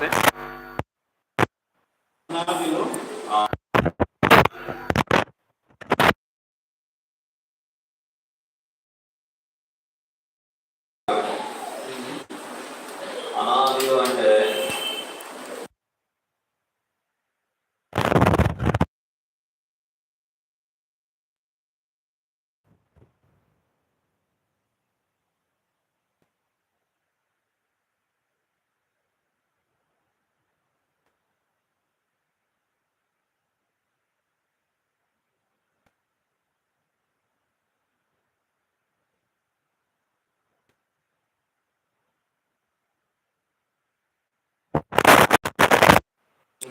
fait.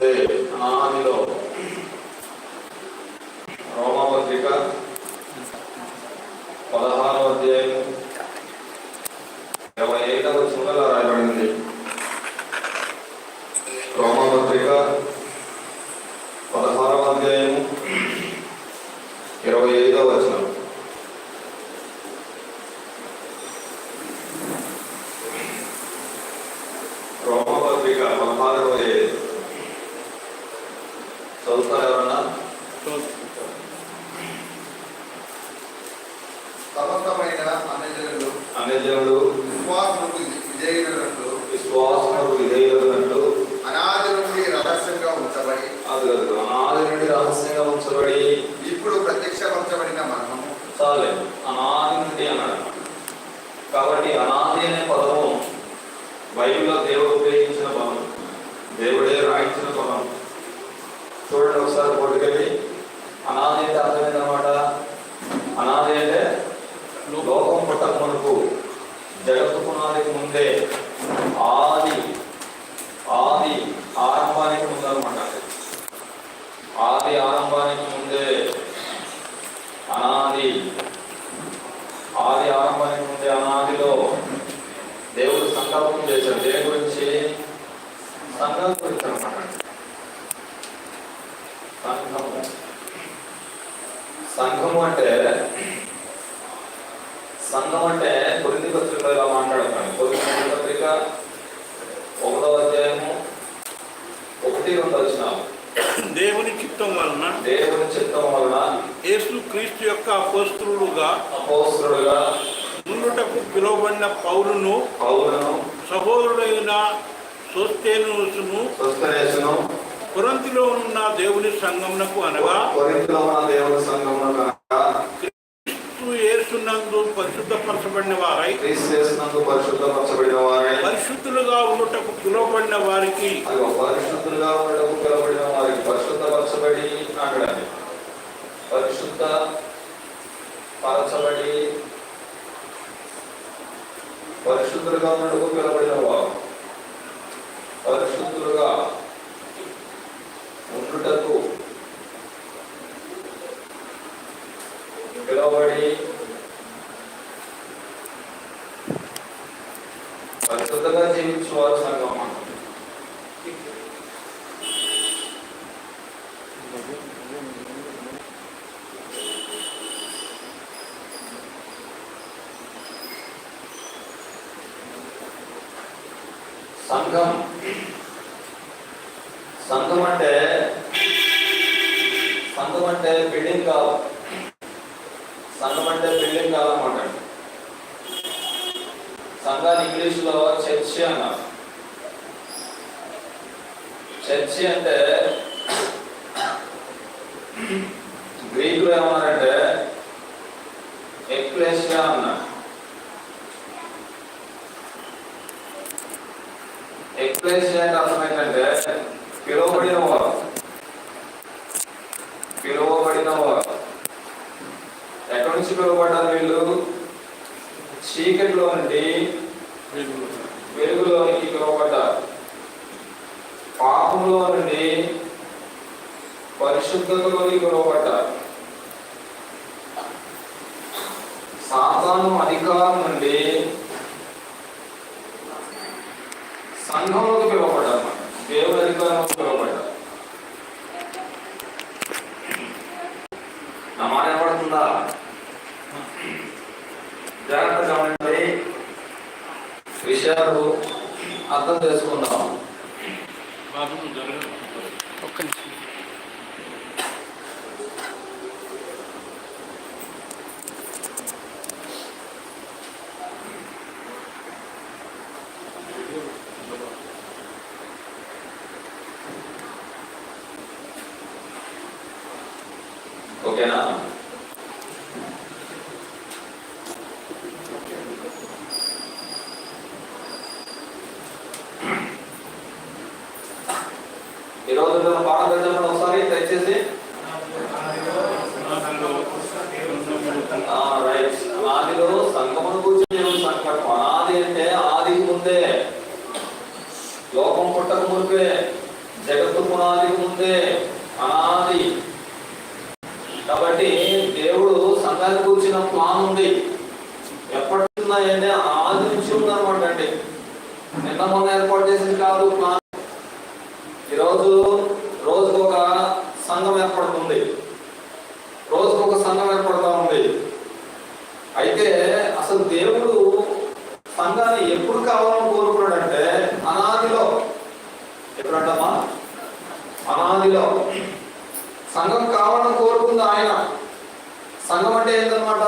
అంటే అనాదిలో రోమపత్రిక పదహారవ అధ్యాయం కాబట్టి అనే పదము బైబిల్లో దేవుడు ఉపయోగించిన పదం దేవుడే రాయించిన పదం చూడండి ఒకసారి కొట్టుకెళ్ళి. అనాది అంటే అర్థమైందనమాట అనాది అంటే లోకం పుట్టక మనకు జగత్తు పునాదికి ముందే ఆది ఆది ఆరంభానికి ముందనమాట ఆది ఆరంభానికి ముందే అనాది ఆది ఆరంభానికి ముందే అనాదిలో సంఘం గురించి అనమాట సంఘము సంఘము అంటే సంఘం అంటే కొరింది పత్రికలో ఇలా మాట్లాడతాను. కొరింది పత్రిక ఒకటో అధ్యాయము ఒకటి రెండు వచ్చినాము. దేవుని చిత్తం వలన దేవుని చిత్తం వలన యేసు క్రీస్తు యొక్క అపోస్తులుగా అపోస్తులుగా ముందుటకు పిలువబడిన పౌరును పౌలను సహోదరుడైన స్వస్థనేసును కొరంతిలో ఉన్న దేవుని సంఘమునకు అనగా కొరింథీలో ఉన్న దేవుని సంఘమును కనుక క్రీస్తు యేసునందు పరిశుద్ధపరచబడిన వారై క్రీస్తు చేసినందుకు పరిశుద్ధపరచబడిన వారే పరిశుద్ధులుగా ఉండుటకు పిలువబడిన వారికి పరిశుద్ధులుగా ఉండటకు పిలవబడిన వారికి పరిశుద్ధపరచబడి పరిశుద్ధ పరచబడి పరిశుద్ధులుగా ఉండటకు పిలవబడిన వారు. పరిశుద్ధులుగా ఉండుటకు పిలవబడి పరిశుద్ధంగా జీవించువారు సంగమా అన్నమాట. సంఘం సంఘం అంటే సంఘం అంటే బిల్డింగ్ కావాలి. సంఘం అంటే బిల్డింగ్ కావాలన్నమాట. సంఘాన్ని ఇంగ్లీష్లో చర్చి అన్నారు. చర్చి అంటే గ్రీకులో ఏమన్నారంటే ఎక్లేషియా అన్నారు. ఎక్లేషియా అంటే అర్థం ఏంటంటే పిలువబడిన వారు పిలువబడిన వారు ఎక్కడి నుంచి పిలువబడ్డారు వీళ్ళు చీకటిలో నుండి వెలుగులోనికి పిలువబడ్డారు పాపంలో నుండి పరిశుద్ధతలోకి పిలువబడ్డారు సాతాను అధికారం నుండి సంఘంలోకి పిలువబడ్డారు దేవుని అధికారంలోకి పిలువబడ్డారు నా మాట వినపడుతుందా? జాగ్రత్త గమనించండి. విషయాలు అర్థం చేసుకుందాం. ఒక్క నిమిషం ఓకేనా ఈరోజు మనం పాఠం చదవండి ఒకసారి దయచేసి ఆ, రైట్ ఆదిలో సంగమను కూర్చొని దేవుని సంకల్పం అనాది అంటే ఆది ముందే లోకం పుట్టక మునిపే జగత్తు పునాది ముందే అనాది కాబట్టి దేవుడు సంఘాన్ని కూర్చిన ప్లాన్ ఉంది ఎప్పటి ఉన్నాయంటే ఆది నుంచి ఉందన్నమాట అండి నిన్న మొన్న ఏర్పాటు చేసింది కాదు ప్లాన్ ఈరోజు రోజుకు ఒక సంఘం ఏర్పడుతుంది. రోజుకు ఒక సంఘం ఏర్పడుతూ ఉంది. అయితే అసలు దేవుడు సంఘాన్ని ఎప్పుడు కావాలని కోరుకున్నాడంటే అనాదిలో. ఎప్పుడంటమ్మా? అనాదిలో. సంఘం కావాలని కోరుకుంది ఆయన. సంఘం అంటే ఏంటన్నమాట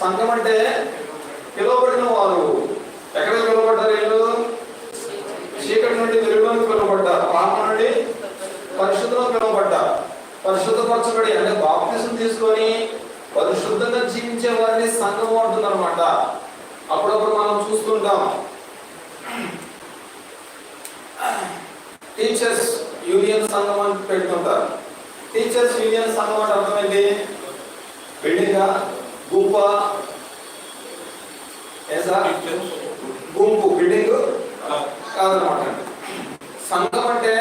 సంఘం అంటే పిలువబడి వారు ఎక్కడ పిలువబడ్డారు వీళ్ళు చీకటి నుండి వెలుగులోకి పిలువబడ్డారు పాప నుండి పరిశుద్ధంలో పిలువబడ్డారు పరిశుద్ధపరచబడి అంటే బాప్తిసం తీసుకొని పరిశుద్ధంగా జీవించే వారిని సంఘం అంటుంది అనమాట అప్పుడప్పుడు మనం చూస్తుంటాం. టీచర్స్ యూనియన్ సంఘం అని పెడుతుంటారు. టీచర్స్ యూనియన్ సంఘం అంటే అర్థం ఏంటి బిల్డింగ్ గుంప గుంపు బిల్డింగ్ కాదనమాట సంఘం అంటే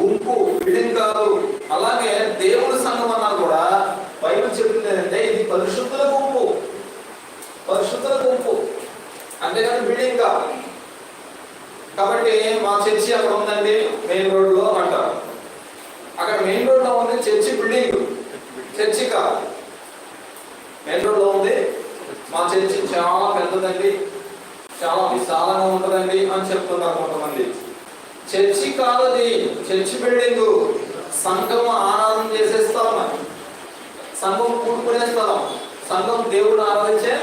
గుంపు బిల్డింగ్ కాదు. అలాగే దేవుడు సంఘం అన్నా కూడా బైబిల్ చెప్పింది ఏంటంటే ఇది పరిశుద్ధుల గుంపు. పరిశుద్ధుల గుంపు. అంతేగాని బిల్డింగ్ కా కాబట్టి మా చర్చి అక్కడ ఉందండి మెయిన్ రోడ్లో అంటారు. అక్కడ మెయిన్ రోడ్లో ఉంది చర్చి బిల్డింగ్. చర్చి కాదు. మెయిన్ రోడ్లో ఉంది మా చర్చి చాలా పెద్దదండి. చాలా విశాలంగా ఉంటుందండి అని చెప్తున్నారు కొంతమంది. చర్చి కాదు అది. Church building. సంఘం ఆనందం చేసే స్థలం సంఘం కూడుకునే స్థలం. సంఘం దేవుడు ఆరాధించే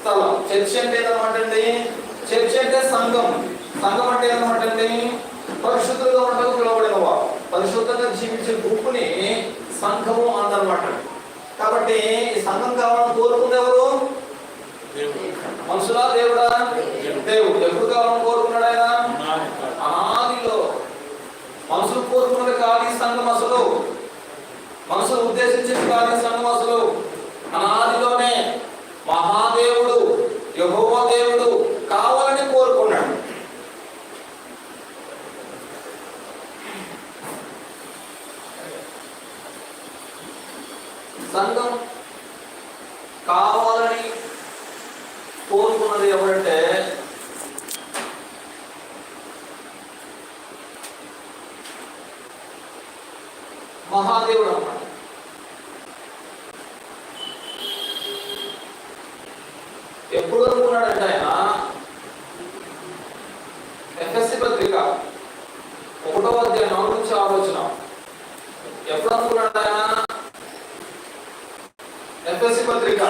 స్థలం. చర్చి అంటే ఏదన్నమాట అండి చర్చి అంటే సంఘం. సంఘం అంటే ఏదన్నమాట అండి పరిశుద్ధులుగా ఉండకు పిలువబడిన వారు పరిశుద్ధంగా జీవించే గుంపుని సంఘము అందనమాట కాబట్టి ఈ సంఘం కావాలని కోరుకుంది ఎవరు? మనుషులా దేవుడా? దేవుడు. ఎప్పుడు కావాలని కోరుకున్నాడు ఆయన? అనాదిలో మనుషులు కోరుకున్నది కాదు ఈ సంఘం అసలు. మనసును ఉద్దేశించింది కాదు ఈ సంఘం అసలు అనాదిలోనే మహాదేవుడు యహోవ దేవుడు కావాలని కోరుకున్నాడు సంఘం కావాలని కోరుకున్నది ఎవరంటే మహాదేవుడు అన్నమాట ఎప్పుడు అనుకున్నాడంటే ఆయన ఎఫ్ఎస్సి పత్రిక ఒకటో అధ్యాయం నాలుగు నుంచి ఆలోచన ఎప్పుడు అనుకున్నాడు ఆయన ఎఫ్ఎస్సి పత్రిక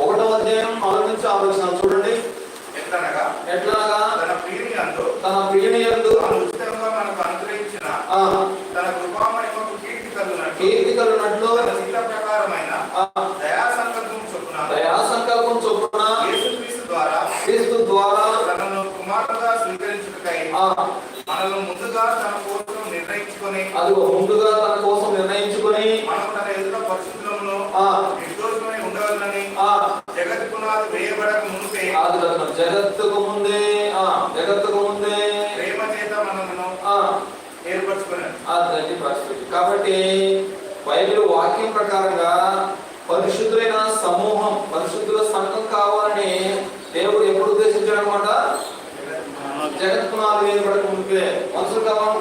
ఒకటో అధ్యాయం నాలుగు నుంచి ఆలోచన చూడండి. ఎట్లనగా ఎట్లాగా తన ప్రియుని అందు తన ప్రియుని కాదు కదా, జగత్తుకు ముందే ఆ, జగత్తుకు ముందే. ప్రేమ చేత ఆ, ఏర్పరచుకున్నాడు అదండి పరిస్థితి. కాబట్టి బైబిల్ వాక్యం ప్రకారంగా పరిశుద్ధులైన సమూహం పరిశుద్ధుల సంఘం కావాలని దేవుడు ఎప్పుడు ఉద్దేశించాడు అనమాట జగత్ పునాది వేయబడక ముందే. మనుషులు కావాలని